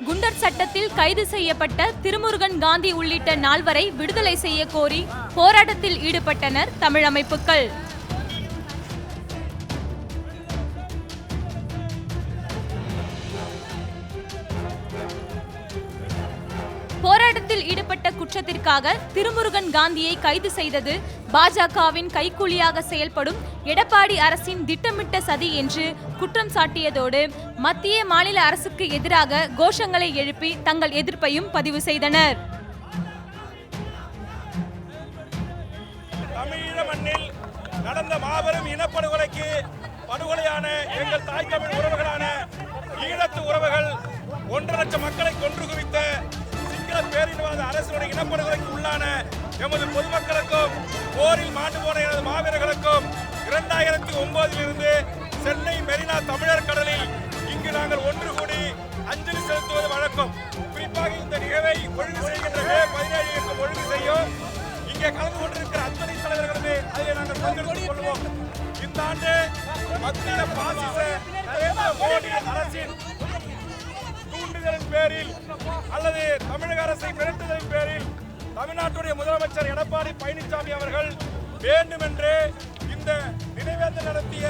குண்டர் சட்டத்தில் கைது செய்யப்பட்ட திருமுருகன் காந்தி உள்ளிட்ட நால்வரை விடுதலை செய்ய கோரி போராட்டத்தில் ஈடுபட்டனர் தமிழ் அமைப்புகள் போராட்டத்தில் ஈடுபட்ட குற்றத்திற்காக திருமுருகன் காந்தியை கைது செய்தது பாஜகவின் கைக்கூலியாக செயல்படும் எடப்பாடி அரசின் திட்டமிட்ட சதி என்று குற்றம் சாட்டியதோடு மத்திய மாநில அரசுக்கு எதிராக கோஷங்களை எழுப்பி தங்கள் எதிர்ப்பையும் பதிவு செய்தனர். நடந்த மாபெரும் இனப்படுகொலைக்கு படுகொலையான எங்கள் தாய் தமிழ் உறவுகளான ஈழத்து உறவுகள் ஒன்றரை லட்சம் மக்களை கொன்று குவித்த சிங்கள பேரினவாத அரசுடைய இனப்படுகொலைக்கு உள்ளான எமது பொதுமக்களுக்கும் போரில் மாண்டு போன எனது மாவீரர்களுக்கும் இரண்டாயிரத்தி ஒன்பதிலிருந்து சென்னை மெரினா தமிழர் கடலில் இங்கு நாங்கள் ஒன்று கூடி அஞ்சலி செலுத்துவது வழக்கம். குறிப்பாக இந்த நிகழ்வை ஒழுங்கு செய்கின்ற மே பதினேழு ஒழுங்கு செய்யும். இங்கே கலந்து கொண்டிருக்கிற அத்தனை தலைவர்களுமே அதில் நாங்கள் பங்கெடுத்துக் கொள்வோம். இந்த ஆண்டு மத்திய பாசிச மோடி அரசின் தூண்டுதலின் பேரில் தமிழ்நாட்டுடைய முதலமைச்சர் எடப்பாடி பழனிசாமி அவர்கள் வேண்டுமென்றே இந்த நினைவேந்தல் நடத்திய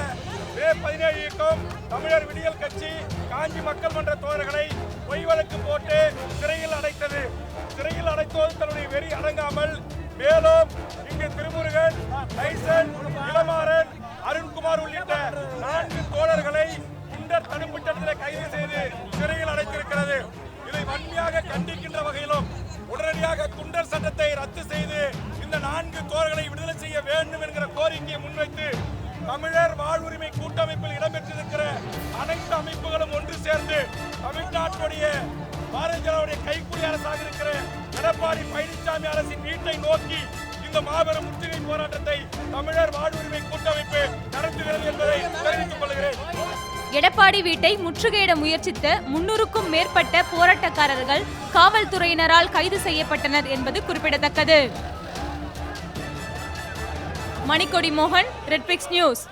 மே பதினேழு இயக்கம் தமிழர் விடியல் கட்சி காஞ்சி மக்கள் மன்ற தோழர்களை பொய் வழக்கு போட்டு சிறையில் அடைத்தது. சிறையில் அடைத்தோடு தன்னுடைய வெறி அடங்காமல் மேலும் இங்கு திருமுருகன் லைசன் இளமாறன் அருண்குமார் உள்ளிட்ட நான்கு தோழர்களை இந்த தடுப்பு சட்டத்தில் கைது செய்து சிறையில் அடைத்திருக்கிறது. இதை வன்மையாக கண்டிக்கின்ற வகையிலும் உடனடியாக குண்டர் சட்டத்தை ரத்து செய்து இந்த நான்கு தோர்களை விடுதலை செய்ய வேண்டும் என்கிற கோரிக்கையை முன்வைத்து தமிழர் வாழ்வுரிமை கூட்டமைப்பில் இடம்பெற்றிருக்கிற அனைத்து அமைப்புகளும் ஒன்று சேர்ந்து தமிழ்நாட்டுடைய பாரதிய ஜனதாவுடைய கைக்கூலி அரசாக இருக்கிற எடப்பாடி பழனிசாமி அரசின் வீட்டை நோக்கி இந்த மாபெரும் முற்றுகை போராட்டத்தை தமிழர் வாழ்வுரிமை எடப்பாடி வீட்டை முற்றுகையிட முயற்சித்த முன்னூறுக்கும் மேற்பட்ட போராட்டக்காரர்கள் காவல்துறையினரால் கைது செய்யப்பட்டனர் என்பது குறிப்பிடத்தக்கது. மணிக்கொடி மோகன் ரெட்பிக்ஸ் நியூஸ்